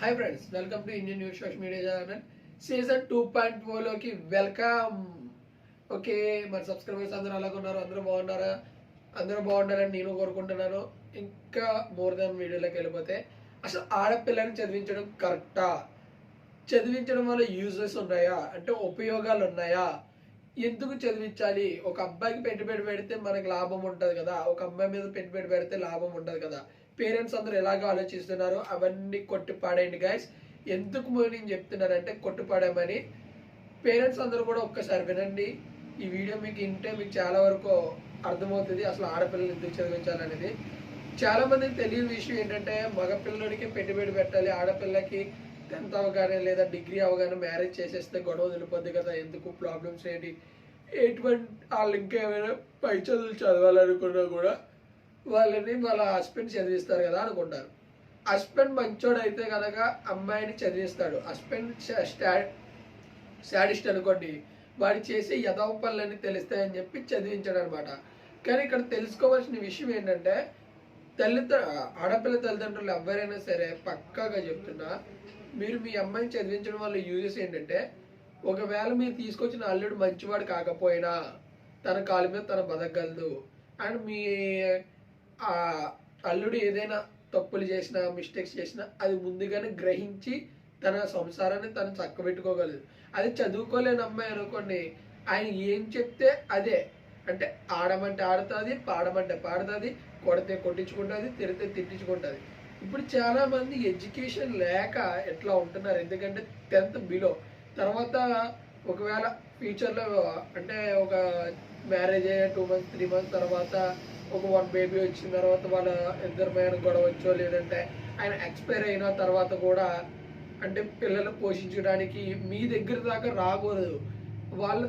Hi friends welcome to Indian news social media channel season two point ఫోర్లోకి welcome okay మరి subscribers అందరూ అలాగ ఉన్నారు అందరూ బాగున్నారా? అందరూ బాగున్నారని నేను కోరుకుంటున్నాను. ఇంకా మోర్ దాన్ వీడియోలోకి వెళ్ళిపోతే అసలు ఆడపిల్లని చదివించడం కరెక్టా చదివించడం వల్ల యూజెస్ ఉన్నాయా? అంటే ఉపయోగాలు ఉన్నాయా? ఎందుకు చదివించాలి? ఒక అబ్బాయికి పెట్టుబడి పెడితే మనకి లాభం ఉంటుంది కదా. ఒక అమ్మాయి మీద పెట్టుబడి పెడితే లాభం ఉంటుంది కదా. పేరెంట్స్ అందరూ ఎలాగ ఆలోచిస్తున్నారు అవన్నీ కొట్టి పాడేయండి గాయస్ ఎందుకు నేను చెప్తున్నానంటే కొట్టి పాడామని పేరెంట్స్ అందరూ కూడా ఒక్కసారి వినండి. ఈ వీడియో మీకు వింటే మీకు చాలా వరకు అర్థమవుతుంది. అసలు ఆడపిల్లలు ఎందుకు చదివించాలనేది. చాలా మందికి తెలియని విషయం ఏంటంటే మగపిల్లడికి పెట్టుబడి పెట్టాలి. ఆడపిల్లకి టెన్త్ అవగానే లేదా డిగ్రీ అవగానే మ్యారేజ్ చేసేస్తే గొడవ వదిలిపోద్ది కదా ఎందుకు ప్రాబ్లమ్స్ ఏంటి? ఎటువంటి వాళ్ళు ఇంకేమైనా పై చదువులు చదవాలనుకున్నా కూడా వాళ్ళని వాళ్ళ హస్బెండ్ చదివిస్తారు కదా అనుకుంటారు. హస్బెండ్ మంచోడైతే కనుక అమ్మాయిని చదివిస్తాడు. హస్బెండ్ శాడిస్ట్ అనుకోండి వాడు చేసే యథవ పనులన్నీ తెలుస్తాయని చెప్పి చదివించాడు అనమాట కానీ ఇక్కడ తెలుసుకోవాల్సిన విషయం ఏంటంటే తల్లిదండ్రు ఆడపిల్ల తల్లిదండ్రులు ఎవరైనా సరే పక్కాగా చెప్తున్నా మీరు మీ అమ్మాయిని చదివించడం వల్ల యూజెస్ ఏంటంటే ఒకవేళ మీరు తీసుకొచ్చిన అల్లుడు మంచివాడు కాకపోయినా తన కాలు మీద తన బతకగలదు. అండ్ మీ అల్లుడు ఏదైనా తప్పులు చేసినా మిస్టేక్స్ చేసినా అది ముందుగానే గ్రహించి తన సంసారాన్ని తను చక్కబెట్టుకోగలదు. అది చదువుకోలేని అమ్మాయి అనుకోండి ఆయన ఏం చెప్తే అదే. అంటే ఆడమంటే ఆడుతుంది పాడమంటే పాడుతుంది కొడితే కొట్టించుకుంటుంది తిరిగితే తిట్టించుకుంటుంది. ఇప్పుడు చాలా మంది ఎడ్యుకేషన్ లేక ఎట్లా ఉంటున్నారు? ఎందుకంటే టెన్త్ బిలో. తర్వాత ఒకవేళ ఫ్యూచర్లో అంటే ఒక మ్యారేజ్ అయ్యే టూ మంత్స్ త్రీ మంత్స్ తర్వాత ఒక వన్ బేబీ వచ్చిన తర్వాత వాళ్ళ ఇద్దరు మీద గొడవ వచ్చో లేదంటే ఆయన ఎక్స్పైర్ అయిన తర్వాత కూడా అంటే పిల్లలు పోషించడానికి మీ దగ్గర దాకా రాకూడదు. వాళ్ళ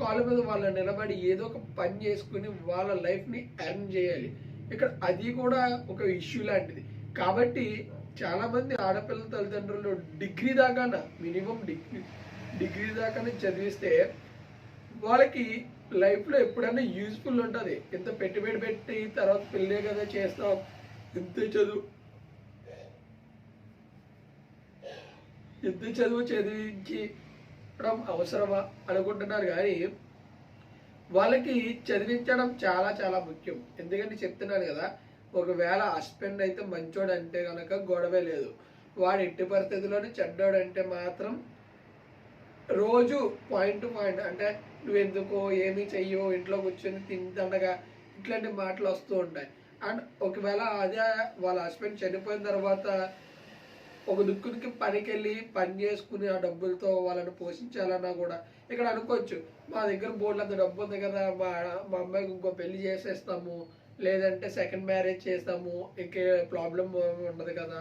కాళ్ళ మీద వాళ్ళ నిలబడి ఏదో ఒక పని చేసుకుని వాళ్ళ లైఫ్ని ఎర్న్ చేయాలి. ఇక్కడ అది కూడా ఒక ఇష్యూ లాంటిది. కాబట్టి చాలా మంది ఆడపిల్ల తల్లిదండ్రులు డిగ్రీ దాకా మినిమం డిగ్రీ డిగ్రీ దాకానే చదివిస్తే వాళ్ళకి లైఫ్లో ఎప్పుడైనా యూజ్ఫుల్ ఉంటుంది. ఎంత పెట్టుబడి పెట్టి తర్వాత పెళ్ళే కదా చేస్తాం ఎంత చదువు ఎంత చదువు చదివించడం అవసరమా అనుకుంటున్నారు కానీ వాళ్ళకి చదివించడం చాలా చాలా ముఖ్యం. ఎందుకంటే చెప్తున్నాను కదా ఒకవేళ హస్బెండ్ అయితే మంచోడు అంటే కనుక గొడవే లేదు. వాడు ఎట్టి పరిస్థితిలోనే చెడ్డోడు అంటే మాత్రం రోజు పాయింట్ టు పాయింట్ అంటే నువ్వు ఎందుకో ఏమీ చెయ్యో ఇంట్లో కూర్చొని తింటుండగా ఇట్లాంటి మాటలు వస్తూ ఉంటాయి. అండ్ ఒకవేళ అదే వాళ్ళ హస్బెండ్ చనిపోయిన తర్వాత ఒక దుక్కునికి పనికి వెళ్ళి పని చేసుకుని ఆ డబ్బులతో వాళ్ళని పోషించాలన్నా కూడా ఇక్కడ అనుకోవచ్చు మా దగ్గర బోర్డు అంత డబ్బు ఉంది కదా మా మా అమ్మాయికి ఇంకో పెళ్ళి చేసేస్తాము లేదంటే సెకండ్ మ్యారేజ్ చేస్తాము ఇంకే ప్రాబ్లం ఉండదు కదా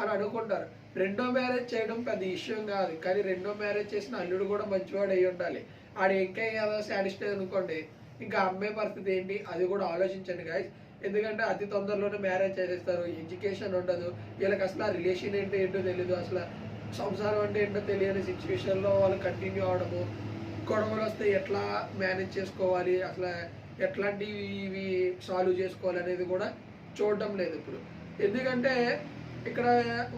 అని అనుకుంటారు. రెండో మ్యారేజ్ చేయడం పెద్ద విషయం కాదు కానీ రెండో మ్యారేజ్ చేసిన అల్లుడు కూడా మంచివాడు అయి ఉండాలి. ఆడు ఇంకా ఏదో సాటిస్ఫై అనుకోండి ఇంకా అమ్మే పరిస్థితి ఏంటి అది కూడా ఆలోచించండి గాయస్ ఎందుకంటే అతి తొందరలోనే మ్యారేజ్ చేసేస్తారు ఎడ్యుకేషన్ ఉండదు వీళ్ళకి అసలు ఆ రిలేషన్ ఏంటో ఏంటో తెలియదు అసలు సంసారం అంటే ఏంటో తెలియని సిచ్యువేషన్లో వాళ్ళు కంటిన్యూ అవడము. గొడవలు వస్తే ఎట్లా మేనేజ్ చేసుకోవాలి అసలు ఎట్లాంటివి ఇవి సాల్వ్ చేసుకోవాలి అనేది కూడా చూడడం లేదు ఇప్పుడు. ఎందుకంటే ఇక్కడ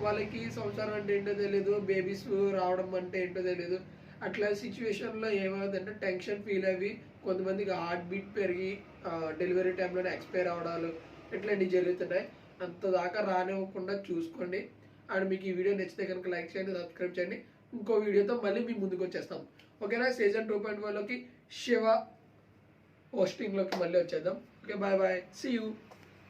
వాళ్ళకి సంసారం అంటే ఏంటో తెలియదు బేబీస్ రావడం అంటే ఏంటో తెలియదు అట్లా సిచ్యువేషన్లో ఏమవుతుందంటే టెన్షన్ ఫీల్ అవి కొంతమందికి హార్ట్ బీట్ పెరిగి డెలివరీ టైంలోనే ఎక్స్పైర్ అవడాలు ఇట్లాంటివి జరుగుతున్నాయి. అంత దాకా రానివ్వకుండా చూసుకోండి. అండ్ మీకు ఈ వీడియో నచ్చితే కనుక లైక్ చేయండి సబ్స్క్రైబ్ చేయండి. ఇంకో వీడియోతో మళ్ళీ మీ ముందుకు వచ్చేస్తాం. ఓకేనా? సీజన్ టూ పాయింట్ వన్లోకి శివ హోస్టింగ్లోకి మళ్ళీ వచ్చేద్దాం. Okay bye bye. See you